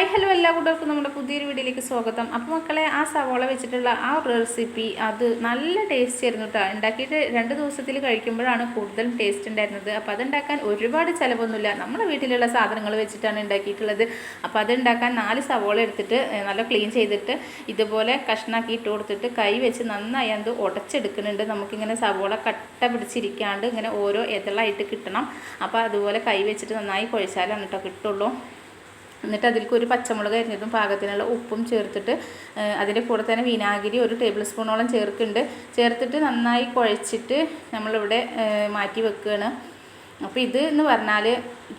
Hi hello എല്ലാ കൂട്ടർക്കും നമ്മുടെ പുതിയൊരു വീഡിയോയിലേക്ക് സ്വാഗതം. അപ്പോൾ മക്കളെ ആ സവോള വെച്ചിട്ടുള്ള ആ റെസിപ്പി അത് നല്ല ടേസ്റ്റ് ആയിരുന്നു കേട്ടോ ഉണ്ടാക്കിയിട്ട് രണ്ട് ദിവസത്തിൽ കഴിക്കുമ്പോഴാണ് കൂടുതലും ടേസ്റ്റ് ഉണ്ടായിരുന്നത്. അപ്പോൾ അതുണ്ടാക്കാൻ ഒരുപാട് ചിലവൊന്നുമില്ല. നമ്മുടെ വീട്ടിലുള്ള സാധനങ്ങൾ വെച്ചിട്ടാണ് ഉണ്ടാക്കിയിട്ടുള്ളത്. അപ്പോൾ അതുണ്ടാക്കാൻ നാല് സവോള എടുത്തിട്ട് നല്ല ക്ലീൻ ചെയ്തിട്ട് ഇതുപോലെ കഷ്ണാക്കി ഇട്ട് കൊടുത്തിട്ട് കൈ വെച്ച് നന്നായി അത് ഉടച്ചെടുക്കുന്നുണ്ട്. നമുക്കിങ്ങനെ സവോള കട്ട പിടിച്ചിരിക്കാണ്ട് ഇങ്ങനെ ഓരോ ഇതളായിട്ട് കിട്ടണം. അപ്പോൾ അതുപോലെ കൈ വെച്ചിട്ട് നന്നായി കുഴച്ചാലാണ് കേട്ടോ കിട്ടുള്ളൂ. എന്നിട്ട് അതിലേക്ക് ഒരു പച്ചമുളക് അരിഞ്ഞതും പാകത്തിനുള്ള ഉപ്പും ചേർത്തിട്ട് അതിന്റെ കൂടെ തന്നെ വിനാഗിരി ഒരു ടേബിൾ സ്പൂണോളം ചേർക്കുന്നുണ്ട്. ചേർത്തിട്ട് നന്നായി കുഴച്ചിട്ട് നമ്മളിവിടെ മാറ്റി വെക്കുകയാണ്. അപ്പോൾ ഇത് എന്ന് പറഞ്ഞാൽ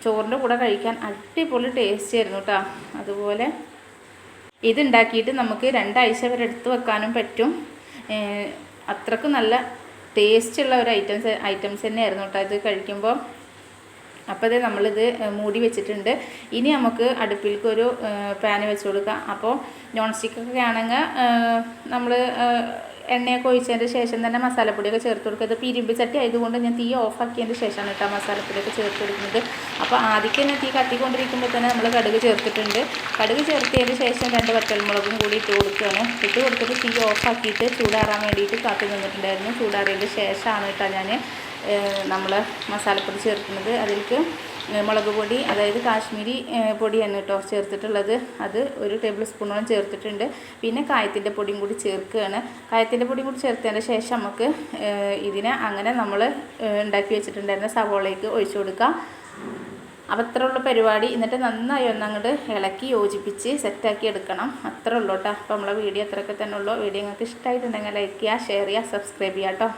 ചോറിന്റെ കൂടെ കഴിക്കാൻ അടിപൊളി ടേസ്റ്റ് ആയിരുന്നു കേട്ടോ അതുപോലെ ഇതുണ്ടാക്കിയിട്ട് നമുക്ക് രണ്ടാഴ്ച വരെ എടുത്ത് വെക്കാനും പറ്റും. അത്രക്കും നല്ല ടേസ്റ്റുള്ള ഒരു ഐറ്റംസ് ഐറ്റംസ് തന്നെയായിരുന്നു കേട്ടോ ഇത് കഴിക്കുമ്പോൾ അപ്പോൾ ഇത് നമ്മളിത് മൂടി വെച്ചിട്ടുണ്ട്. ഇനി നമുക്ക് അടുപ്പിലേക്ക് ഒരു പാൻ വെച്ച് കൊടുക്കാം. അപ്പോൾ നോൺ സ്റ്റിക്കൊക്കെ ആണെങ്കിൽ നമ്മൾ എണ്ണയൊക്കെ ഒഴിച്ചതിന്റെ ശേഷം തന്നെ മസാലപ്പൊടിയൊക്കെ ചേർത്ത് കൊടുക്കുക. ഇത് പിരിമ്പ് ചട്ടി ആയതുകൊണ്ട് ഞാൻ തീ ഓഫാക്കിയതിന്റെ ശേഷമാണ് കേട്ടോ മസാലപ്പൊടിയൊക്കെ ചേർത്ത് കൊടുക്കുന്നത്. അപ്പോൾ ആദ്യം തന്നെ തീ കത്തിക്കൊണ്ടിരിക്കുമ്പോൾ തന്നെ നമ്മൾ കടുക് ചേർത്തിട്ടുണ്ട്. കടുക് ചേർത്തതിന് ശേഷം രണ്ട് വറ്റൽമുളകും കൂടി ഇട്ട് കൊടുക്കുകയാണ്. ഇട്ട് കൊടുത്തിട്ട് തീ ഓഫാക്കിയിട്ട് ചൂടാറാൻ വേണ്ടിയിട്ട് കാത്തു നിന്നിട്ടുണ്ടായിരുന്നു. ചൂടാറിയതിന്റെ ശേഷമാണ് കേട്ടോ ഞാൻ നമ്മൾ മസാലപ്പൊടി ചേർക്കുന്നത് അതിലേക്ക് മുളക് പൊടി അതായത് കാശ്മീരി പൊടിയാണ് കേട്ടോ ചേർത്തിട്ടുള്ളത്. അത് ഒരു ടേബിൾ സ്പൂണോളം ചേർത്തിട്ടുണ്ട്. പിന്നെ കായത്തിന്റെ പൊടിയും കൂടി ചേർക്കുകയാണ്. കായത്തിന്റെ പൊടിയും കൂടി ചേർത്തതിന് ശേഷം നമുക്ക് ഇതിനെ അങ്ങനെ നമ്മൾ ഉണ്ടാക്കി വെച്ചിട്ടുണ്ടായിരുന്ന സവോളയ്ക്ക് ഒഴിച്ചു കൊടുക്കാം. അപ്പം അത്ര ഉള്ള പരിപാടി. എന്നിട്ട് നന്നായി ഒന്നങ്ങോട്ട് ഇളക്കി യോജിപ്പിച്ച് സെറ്റാക്കി എടുക്കണം. അത്ര ഉള്ളൂ കേട്ടോ. അപ്പോൾ നമ്മളെ വീഡിയോ അത്രയൊക്കെ തന്നെ ഉള്ളൂ. വീഡിയോ നിങ്ങൾക്ക് ഇഷ്ടമായിട്ടുണ്ടെങ്കിൽ ലൈക്ക് ചെയ്യുക ഷെയർ ചെയ്യുക സബ്സ്ക്രൈബ് ചെയ്യുക കേട്ടോ.